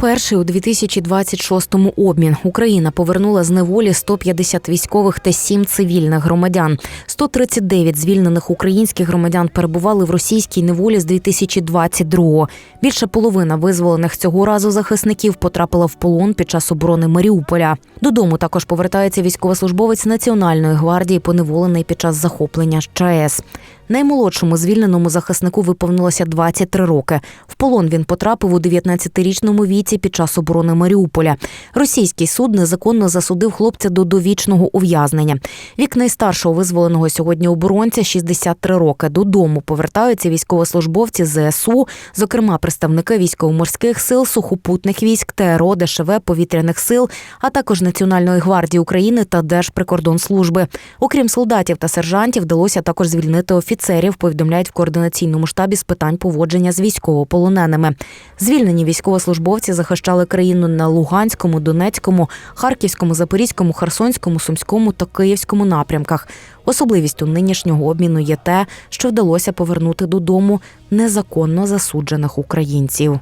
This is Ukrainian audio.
Перший у 2026-му обмін Україна повернула з неволі 150 військових та 7 цивільних громадян. 139 звільнених українських громадян перебували в російській неволі з 2022-го. Більше половина визволених цього разу захисників потрапила в полон під час оборони Маріуполя. Додому також повертається військовослужбовець Національної гвардії, поневолений під час захоплення ЧАЕС. Наймолодшому звільненому захиснику виповнилося 23 роки. В полон він потрапив у 19-річному віці під час оборони Маріуполя. Російський суд незаконно засудив хлопця до довічного ув'язнення. Вік найстаршого визволеного сьогодні оборонця 63 роки. Додому повертаються військовослужбовці ЗСУ, зокрема представники військово-морських сил, сухопутних військ, ТРО, ДШВ, повітряних сил, а також Національної гвардії України та Держприкордонслужби. Окрім солдатів та сержантів, вдалося також звільнити офіцерів. Повідомляють в координаційному штабі з питань поводження з військовополоненими. Звільнені військовослужбовці захищали країну на Луганському, Донецькому, Харківському, Запорізькому, Херсонському, Сумському та Київському напрямках. Особливістю нинішнього обміну є те, що вдалося повернути додому незаконно засуджених українців.